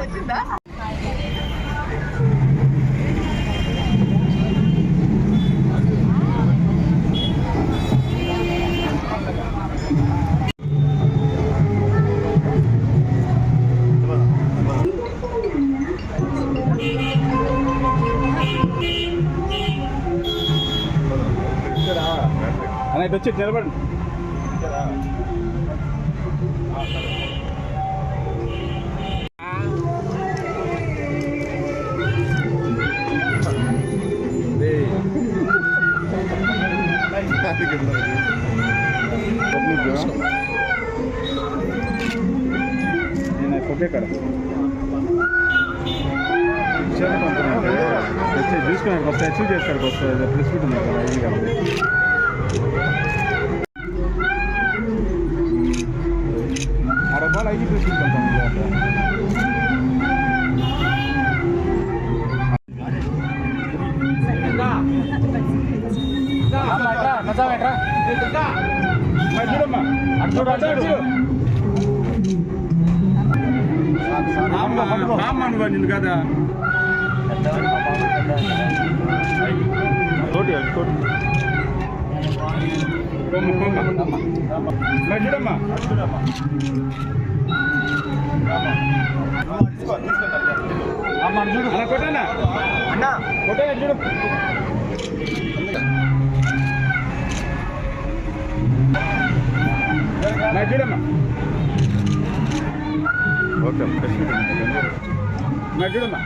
వచ్చిందా ఇటు వచ్చి నిలబడి నేను కొట్టే చూసుకున్నాడు వస్తే అచీవ్ చేస్తాడు వస్తుంది ప్రెస్ ఉంటుంది కదా ఇది కాబట్టి ఆ రూపాయలు ఐదు ప్రెస్ మీట్ వెళ్తాం చూడమ్మా అటు చూడు అటు చూడు బామ్మ నువ్వు నిన్ను కదా తోటి తోటి చూడు అలా కొట్టనా అన్నా కొట్టే చూడు చూడమ్మా ఓకే. చూడమ్మా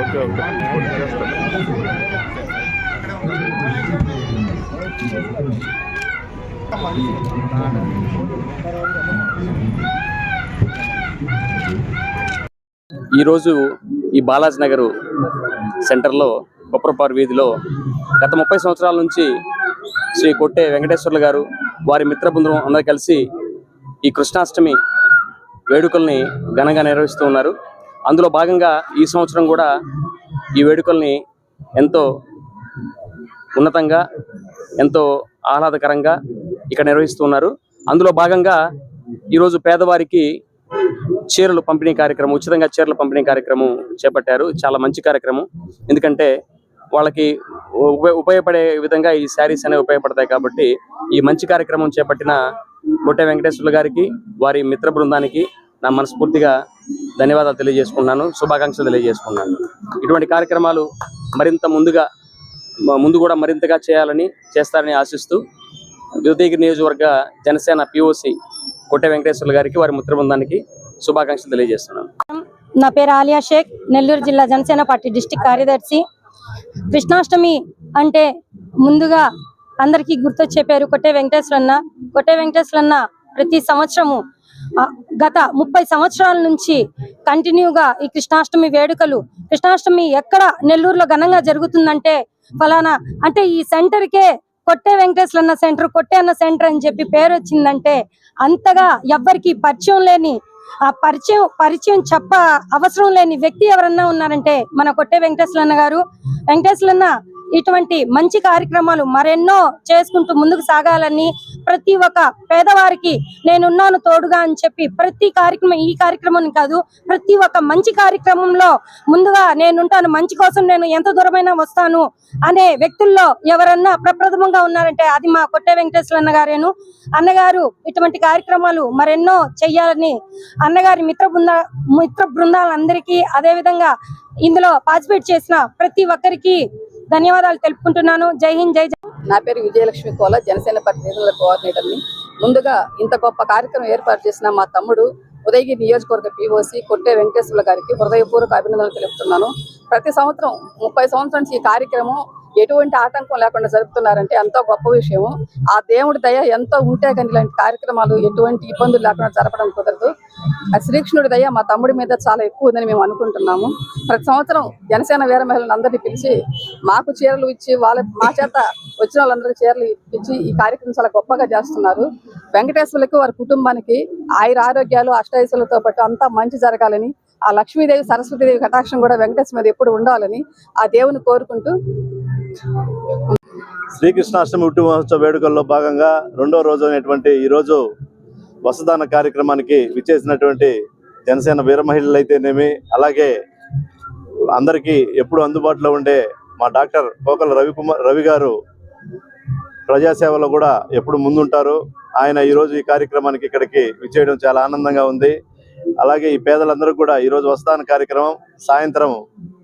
ఓకే ఓకే ఈరోజు ఈ బాలాజీ నగర్ సెంటర్లో కొప్పరపారు వీధిలో గత ముప్పై సంవత్సరాల నుంచి శ్రీ కొట్టే వెంకటేశ్వర్లు గారు వారి మిత్ర బృందం అందరూ కలిసి ఈ కృష్ణాష్టమి వేడుకల్ని ఘనంగా నిర్వహిస్తూ ఉన్నారు. అందులో భాగంగా ఈ సంవత్సరం కూడా ఈ వేడుకల్ని ఎంతో ఉన్నతంగా ఎంతో ఆహ్లాదకరంగా ఇక్కడ నిర్వహిస్తూ ఉన్నారు. అందులో భాగంగా ఈరోజు పేదవారికి చీరలు పంపిణీ కార్యక్రమం ఉచితంగా చీరల పంపిణీ కార్యక్రమం చేపట్టారు. చాలా మంచి కార్యక్రమం. ఎందుకంటే వాళ్ళకి ఉపయోగపడే విధంగా ఈ శారీస్ అనేవి ఉపయోగపడతాయి కాబట్టి ఈ మంచి కార్యక్రమం చేపట్టిన కొట్టే వెంకటేశ్వర్లు గారికి వారి మిత్ర బృందానికి నా మనస్ఫూర్తిగా ధన్యవాదాలు తెలియజేసుకున్నాను శుభాకాంక్షలు తెలియజేసుకున్నాను ఇటువంటి కార్యక్రమాలు మరింత ముందుగా ముందు కూడా మరింతగా చేయాలని చేస్తారని ఆశిస్తూ ఉదయగిరి నియోజకవర్గ జనసేన పిఓసి కొట్టె వెంకటేశ్వర్లు గారికి వారి మిత్ర బృందానికి శుభాకాంక్షలు తెలియజేస్తున్నాను. నా పేరు ఆలియా షేక్ నెల్లూరు జిల్లా జనసేన పార్టీ డిస్టిక్ కార్యదర్శి. కృష్ణాష్టమి అంటే ముందుగా అందరికీ గుర్తొచ్చే పేరు కొట్టే వెంకటేశ్వరన్న. కొట్టే వెంకటేశ్వరన్న ప్రతి సంవత్సరము గత ముప్పై సంవత్సరాల నుంచి కంటిన్యూగా ఈ కృష్ణాష్టమి వేడుకలు. కృష్ణాష్టమి ఎక్కడ నెల్లూరులో ఘనంగా జరుగుతుందంటే ఫలానా అంటే ఈ సెంటర్కే కొట్టే వెంకటేశ్వరన్న సెంటర్ కొట్టే అన్న సెంటర్ అని చెప్పి పేరు వచ్చిందంటే అంతగా ఎవ్వరికి పరిచయం లేని ఆ పరిచయం పరిచయం చెప్ప అవసరం లేని వ్యక్తి ఎవరన్నా ఉన్నారంటే మన కొట్టే వెంకటేశ్వరన్న గారు. వెంకటేశ్వరన్న ఇటువంటి మంచి కార్యక్రమాలు మరెన్నో చేసుకుంటూ ముందుకు సాగాలని ప్రతి ఒక్క పేదవారికి నేనున్నాను తోడుగా అని చెప్పి ప్రతి కార్యక్రమం ఈ కార్యక్రమం కాదు ప్రతి ఒక్క మంచి కార్యక్రమంలో ముందుగా నేనుంటాను మంచి కోసం నేను ఎంత దూరమైనా వస్తాను అనే వ్యక్తుల్లో ఎవరన్నా ప్రప్రథమంగా ఉన్నారంటే అది మా కొట్టే వెంకటేశ్వరన్న గారేను. అన్నగారు ఇటువంటి కార్యక్రమాలు మరెన్నో చెయ్యాలని అన్నగారి మిత్ర బృంద మిత్ర బృందాలందరికీ అదే విధంగా ఇందులో పార్టిసిపేట్ చేసిన ప్రతి ఒక్కరికి ధన్యవాదాలు తెలుపుకుంటున్నాను. జై హింద్ జై నా పేరు విజయలక్ష్మి కోల జనసేన పార్టీ రీజనల్ కోఆర్డినేటర్ని. ముందుగా ఇంత గొప్ప కార్యక్రమం ఏర్పాటు చేసిన మా తమ్ముడు ఉదయగిరి నియోజకవర్గ పిఓసి కొట్టే వెంకటేశ్వర గారికి హృదయపూర్వక అభినందనలు తెలుపుతున్నాను. ప్రతి సంవత్సరం ముప్పై సంవత్సరాల నుంచి ఈ కార్యక్రమం ఎటువంటి ఆటంకం లేకుండా జరుపుతున్నారంటే ఎంతో గొప్ప విషయం ఆ దేవుడి దయ ఎంతో ఉంటే కానీ ఇలాంటి కార్యక్రమాలు ఎటువంటి ఇబ్బందులు లేకుండా జరపడం కుదరదు. ఆ శ్రీకృష్ణుడి దయ మా తమ్ముడి మీద చాలా ఎక్కువ ఉందని మేము అనుకుంటున్నాము. ప్రతి సంవత్సరం జనసేన వీర మహిళలను అందరినీ పిలిచి మాకు చీరలు ఇచ్చి వాళ్ళ మా చేత వచ్చిన వాళ్ళందరికీ చీరలు ఇచ్చి ఈ కార్యక్రమం చాలా గొప్పగా చేస్తున్నారు. వెంకటేశ్వరులకు వారి కుటుంబానికి ఆయుర ఆరోగ్యాలు అష్టైశ్వరులతో పాటు అంతా మంచి జరగాలని ఆ లక్ష్మీదేవి సరస్వతీదేవి కటాక్షం కూడా వెంకటేశ్వర మీద ఎప్పుడు ఉండాలని ఆ దేవుని కోరుకుంటూ శ్రీకృష్ణాష్టమి ఉట్టి మహోత్సవ వేడుకల్లో భాగంగా రెండో రోజు అయినటువంటి ఈ రోజు వసదాన కార్యక్రమానికి విచ్చేసినటువంటి జనసేన వీర మహిళలు అయితేనేమి అలాగే అందరికీ ఎప్పుడు అందుబాటులో ఉండే మా డాక్టర్ కోకల రవికుమార్ రవి గారు ప్రజాసేవలో కూడా ఎప్పుడు ముందుంటారు. ఆయన ఈరోజు ఈ కార్యక్రమానికి ఇక్కడికి విచ్చేయడం చాలా ఆనందంగా ఉంది. అలాగే ఈ పేదలందరూ కూడా ఈరోజు వస్తాన కార్యక్రమం సాయంత్రం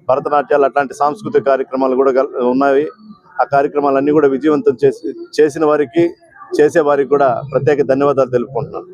భరతనాట్యాలు అట్లాంటి సాంస్కృతిక కార్యక్రమాలు కూడా ఉన్నాయి. ఆ కార్యక్రమాలన్నీ కూడా విజయవంతం చేసి చేసిన వారికి చేసే వారికి కూడా ప్రత్యేక ధన్యవాదాలు తెలుపుకుంటున్నాను.